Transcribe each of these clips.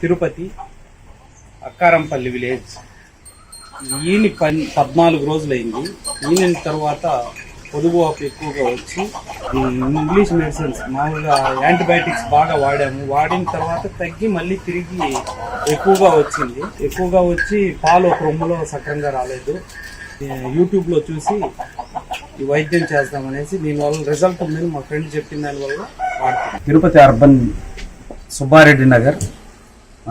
Tirupati అక్కారంపల్లి village. ఈయన పని పద్నాలుగు రోజులైంది. ఈయన తర్వాత పొదుగు వాపు ఎక్కువగా వచ్చి ఇంగ్లీష్ మెడిసిన్స్ మామూలుగా యాంటీబయాటిక్స్ బాగా వాడాము. వాడిన తర్వాత తగ్గి మళ్ళీ తిరిగి ఎక్కువగా వచ్చింది. ఎక్కువగా వచ్చి పాలు ఒక రొమ్ములో సక్రంగా రాలేదు. యూట్యూబ్లో చూసి ఈ వైద్యం చేస్తామనేసి దీనివల్ల రిజల్ట్ ఉందని మా ఫ్రెండ్ చెప్పిన దానివల్ల వాడుతున్నాం. తిరుపతి అర్బన్ సుబ్బారెడ్డి నగర్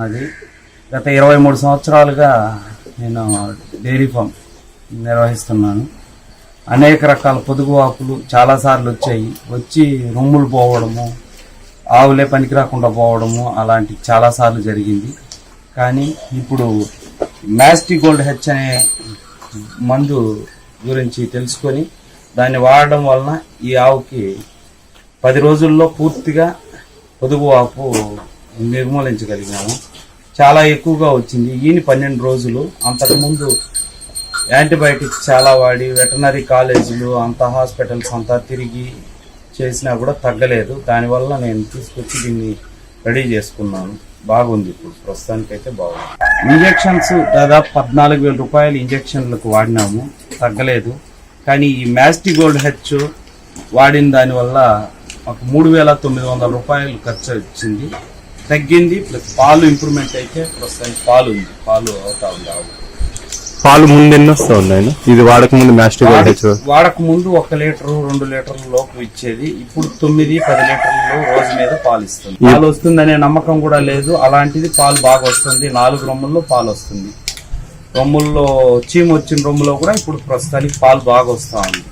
అది గత ఇరవై మూడు సంవత్సరాలుగా నేను డైరీ ఫామ్ నిర్వహిస్తున్నాను. అనేక రకాల పొదుగు ఆకులు చాలాసార్లు వచ్చాయి. వచ్చి రొమ్ములు పోవడము ఆవులే పనికి రాకుండా పోవడము అలాంటి చాలాసార్లు జరిగింది. కానీ ఇప్పుడు మ్యాస్టి గోల్డ్ హెచ్ అనే మందు గురించి తెలుసుకొని దాన్ని వాడడం వలన ఈ ఆవుకి పది రోజుల్లో పూర్తిగా పొదుగు వాపు నిర్మూలించగలిగాము చాలా ఎక్కువగా వచ్చింది. ఈయన పన్నెండు రోజులు అంతకుముందు యాంటీబయాటిక్స్ చాలా వాడి వెటనరీ కాలేజీలు అంత హాస్పిటల్స్ అంతా తిరిగి చేసినా కూడా తగ్గలేదు. దానివల్ల నేను తీసుకొచ్చి దీన్ని రెడీ చేసుకున్నాను. బాగుంది ఇప్పుడు. ప్రస్తుతానికైతే బాగుంది. ఇంజెక్షన్స్ దాదాపు పద్నాలుగు వేల రూపాయలు ఇంజెక్షన్లకు వాడినాము. తగ్గలేదు. కానీ ఈ మ్యాస్టి గోల్డ్ హెచ్ వాడిన దానివల్ల మాకు మూడు వేల తొమ్మిది వందల రూపాయలు ఖర్చు వచ్చింది. తగ్గింది ప్లస్ పాలు ఇంప్రూవ్మెంట్ అయితే ప్రస్తుతానికి పాలు ఉంది. పాలు అవుతా ఉంది ఆవు పాలు ముందు ఎన్ని వస్తా ఉన్నాయి? ఇది వాడక ముందు మాస్టర్ హెచ్ వాడక ముందు ఒక లీటర్ రెండు లీటర్ల లోపు ఇచ్చేది. ఇప్పుడు తొమ్మిది పది లీటర్లు రోజు మీద పాలు ఇస్తుంది. పాలు వస్తుందనే నమ్మకం కూడా లేదు. అలాంటిది పాలు బాగా వస్తుంది. నాలుగు రొమ్ముల్లో పాలు వస్తుంది. రొమ్ముల్లో చీమ వచ్చిన రొమ్ములో కూడా ఇప్పుడు ప్రస్తుతానికి పాలు బాగా వస్తా ఉంది.